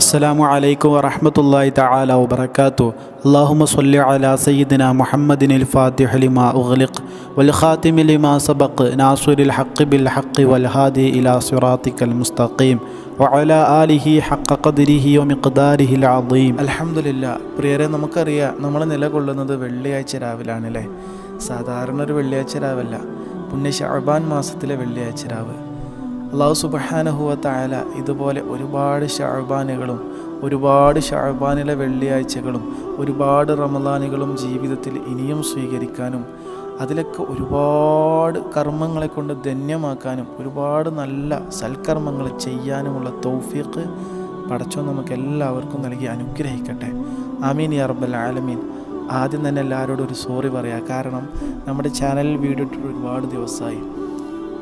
അസ്സാമു അലൈക്കും വറഹമത്തല്ലാഹി തആല വബറകാതു അല്ലാഹുമ്മ സ്വല്ലി അലാ സയ്യിദിന മുഹമ്മദിനിൽ ഫാത്തിഹ ലിമാ ഉഗ്ലിഖ് വൽ ഖാതിമി ലിമാ സബഖ് നാസിറുൽ ഹഖ് ബിൽ ഹഖ് വൽ ഹാദി ഇലാ സിറാത്തിക്കൽ മുസ്തഖീം വഅല ആലിഹി ഹഖ ഖദ്രിഹി വമിഖ്ദാരിഹി അൽ അദീം. അൽഹംദുലില്ലാ പ്രിയരെ നമുക്കറിയാം നമ്മൾ നിലകൊള്ളുന്നത് വെള്ളിയാഴ്ച രാവിലാണ് അല്ലേ സാധാരണ ഒരു വെള്ളിയാഴ്ച രാവിലല്ല പുണ്യ ഷഅബാൻ മാസത്തിലെ വെള്ളിയാഴ്ച രാവ്. അള്ളാഹു സുബഹാനഹുവ തായാല ഇതുപോലെ ഒരുപാട് ഷഅബാനുകളും ഒരുപാട് ഷഅബാനിലെ വെള്ളിയാഴ്ചകളും ഒരുപാട് റമദാനുകളും ജീവിതത്തിൽ ഇനിയും സ്വീകരിക്കാനും അതിലൊക്കെ ഒരുപാട് കർമ്മങ്ങളെ കൊണ്ട് ധന്യമാക്കാനും ഒരുപാട് നല്ല സൽക്കർമ്മങ്ങൾ ചെയ്യാനുമുള്ള തൗഫീഖ് പടച്ചോ നമുക്ക് എല്ലാവർക്കും നൽകി അനുഗ്രഹിക്കട്ടെ. ആമീൻ യാ ആലമീൻ. ആദ്യം തന്നെ എല്ലാവരോടും ഒരു സോറി പറയാം. കാരണം നമ്മുടെ ചാനലിൽ വീഡിയോ ഇട്ടിട്ട് ഒരുപാട് ദിവസമായി.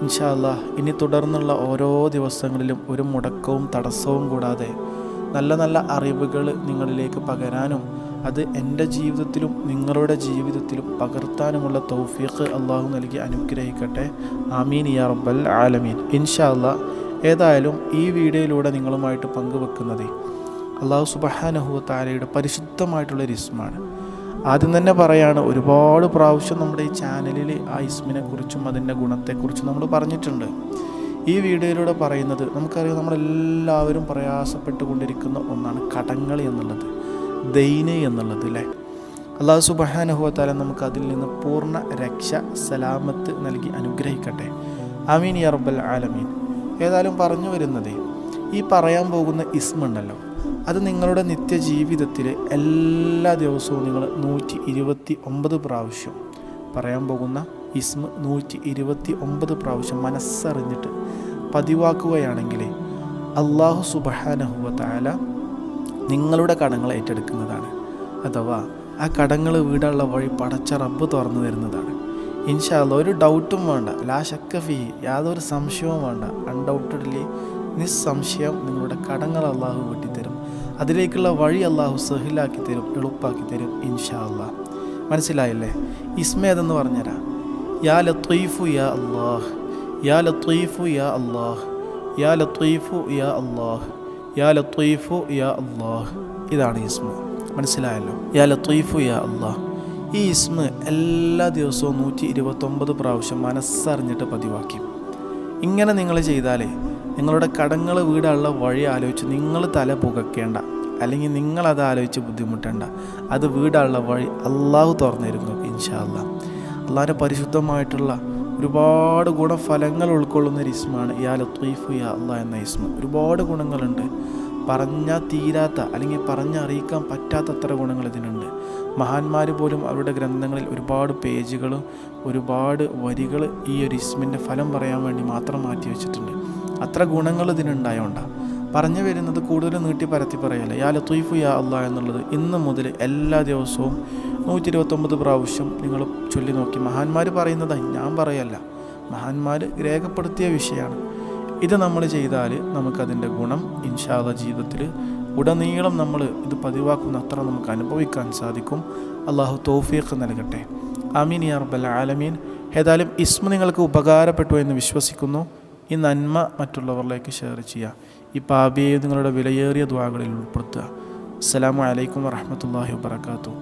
ഇൻഷാല്ല ഇനി തുടർന്നുള്ള ഓരോ ദിവസങ്ങളിലും ഒരു മുടക്കവും തടസ്സവും കൂടാതെ നല്ല നല്ല അറിവുകൾ നിങ്ങളിലേക്ക് പകരാനും അത് എന്റെ ജീവിതത്തിലും നിങ്ങളുടെ ജീവിതത്തിലും പകർത്താനുമുള്ള തൗഫീഖ് അള്ളാഹു നൽകി അനുഗ്രഹിക്കട്ടെ. ആമീൻ യാ റബ്ബൽ ആലമീൻ. ഇൻഷാല്ല ഏതായാലും ഈ വീഡിയോയിലൂടെ നിങ്ങളുമായിട്ട് പങ്കുവെക്കുന്നത് അള്ളാഹു സുബഹാനഹു താലയുടെ പരിശുദ്ധമായിട്ടുള്ള ഒരു ഇസ്മാണ് ആദ്യം തന്നെ പറയാണ് ഒരുപാട് പ്രാവശ്യം നമ്മുടെ ഈ ചാനലിൽ ആ ഇസ്മിനെ കുറിച്ചും അതിന്റെ ഗുണത്തെക്കുറിച്ചും നമ്മൾ പറഞ്ഞിട്ടുണ്ട്. ഈ വീഡിയോയിലൂടെ പറയുന്നത് നമുക്കറിയാം നമ്മളെല്ലാവരും പ്രയാസപ്പെട്ടുകൊണ്ടിരിക്കുന്ന ഒന്നാണ് കടങ്ങൾ എന്നുള്ളത് ദൈന എന്നുള്ളത് അല്ലേ? അള്ളാഹു സുബഹാനുഭവത്താല നമുക്ക് അതിൽ നിന്ന് പൂർണ രക്ഷ സലാമത്ത് നൽകി അനുഗ്രഹിക്കട്ടെ. അമീൻ യർബൽ ആലമീൻ. ഏതായാലും പറഞ്ഞു വരുന്നത് ഈ പറയാൻ പോകുന്ന ഇസ്മുണ്ടല്ലോ അത് നിങ്ങളുടെ നിത്യജീവിതത്തിൽ എല്ലാ ദിവസവും നിങ്ങൾ നൂറ്റി ഇരുപത്തി ഒമ്പത് പ്രാവശ്യം പറയാൻ പോകുന്ന ഇസ്മ നൂറ്റി ഇരുപത്തി ഒമ്പത് പ്രാവശ്യം മനസ്സറിഞ്ഞിട്ട് പതിവാക്കുകയാണെങ്കിൽ അള്ളാഹു സുബഹാനഹുവ നിങ്ങളുടെ കടങ്ങൾ ഏറ്റെടുക്കുന്നതാണ്. അഥവാ ആ കടങ്ങൾ വീടാനുള്ള വഴി പടച്ച റബ്ബ് തുറന്നു തരുന്നതാണ്. ഇൻഷാല്ല ഒരു ഡൗട്ടും വേണ്ട. ലാ ശക്ക ഫീ യാതൊരു സംശയവും വേണ്ട. അൺഡൗട്ടഡ്ലി നിസ്സംശയം നിങ്ങളുടെ കടങ്ങൾ അള്ളാഹു വെട്ടിത്തരും അതിലേക്കുള്ള വഴി അള്ളാഹു സഹിലാക്കി തരും എളുപ്പാക്കി തരും ഇൻഷാ അള്ളാഹ് മനസ്സിലായില്ലേ ഇസ്മേതെന്ന് പറഞ്ഞുതരാം? യാ ലത്തീഫു യാ അള്ളാഹ് യാ ലത്തീഫു യാ അള്ളാഹ് യാ ലത്തീഫു യാ അള്ളാഹ് യാ ലത്തീഫു യാ അള്ളാഹ് ഇതാണ് ഇസ്മ. മനസ്സിലായല്ലോ? യാ ലത്തീഫു യാ അള്ളാഹ് ഈ ഇസ്മ എല്ലാ ദിവസവും നൂറ്റി ഇരുപത്തൊമ്പത് പ്രാവശ്യം മനസ്സറിഞ്ഞിട്ട് പതിവാക്കി. ഇങ്ങനെ നിങ്ങൾ ചെയ്താലേ നിങ്ങളുടെ കടങ്ങൾ വീടാനുള്ള വഴി ആലോചിച്ച് നിങ്ങൾ തല പുകക്കേണ്ട. അല്ലെങ്കിൽ നിങ്ങളത് ആലോചിച്ച് ബുദ്ധിമുട്ടേണ്ട. അത് വീടാനുള്ള വഴി അള്ളാഹു തുറന്നിരുന്നു ഇൻഷാല്ല ഇൻഷാ അള്ളാഹ് അള്ളാഹിന്റെ പരിശുദ്ധമായിട്ടുള്ള ഒരുപാട് ഗുണഫലങ്ങൾ ഉൾക്കൊള്ളുന്ന ഒരു ഇസ്മാണ് യാ ലത്തീഫ് യാ അള്ളാ എന്ന ഇസ്മ. ഒരുപാട് ഗുണങ്ങളുണ്ട്. പറഞ്ഞാൽ തീരാത്ത അല്ലെങ്കിൽ പറഞ്ഞറിയിക്കാൻ പറ്റാത്തത്ര ഗുണങ്ങൾ ഇതിനുണ്ട്. മഹാന്മാർ പോലും അവരുടെ ഗ്രന്ഥങ്ങളിൽ ഒരുപാട് പേജുകളും ഒരുപാട് വരികൾ ഈ ഒരു ഇസ്മിന്റെ ഫലം പറയാൻ വേണ്ടി മാത്രം മാറ്റി വെച്ചിട്ടുണ്ട്. അത്ര ഗുണങ്ങൾ ഇതിനുണ്ടായോണ്ടാണ് പറഞ്ഞു വരുന്നത് കൂടുതൽ നീട്ടി പരത്തി പറയല്ല യാ ലത്തീഫു യാ അള്ളാഹ് എന്നുള്ളത് ഇന്ന് മുതൽ എല്ലാ ദിവസവും നൂറ്റി ഇരുപത്തൊമ്പത് പ്രാവശ്യം നിങ്ങൾ ചൊല്ലി നോക്കി. മഹാന്മാർ പറയുന്നത് ഞാൻ പറയല്ല. മഹാന്മാർ രേഖപ്പെടുത്തിയ വിഷയമാണ്. ഇത് നമ്മൾ ചെയ്താൽ നമുക്കതിന്റെ ഗുണം ഇൻഷാദ ജീവിതത്തിൽ ഉടനീളം നമ്മൾ ഇത് പതിവാക്കുന്ന അത്ര നമുക്ക് അനുഭവിക്കാൻ സാധിക്കും. അള്ളാഹു തൗഫീഖ് നൽകട്ടെ. അമീൻ യാ റബ്ബൽ ആലമീൻ. ഏതായാലും ഇസ്മ നിങ്ങൾക്ക് ഉപകാരപ്പെട്ടു എന്ന് വിശ്വസിക്കുന്നു. ഈ നന്മ മറ്റുള്ളവരിലേക്ക് ഷെയർ ചെയ്യുക. ഈ പാപിയെ നിങ്ങളുടെ വിലയേറിയ ദ്വാകളിൽ ഉൾപ്പെടുത്തുക. അസ്സലാമു അലൈക്കും വറഹമത്തല്ലാഹി വാബർക്കാത്തു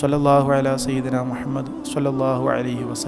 സല്ലല്ലാഹു അലാ സയ്യിദന മുഹമ്മദ് സല്ലല്ലാഹു അലൈഹി വസല്ലം.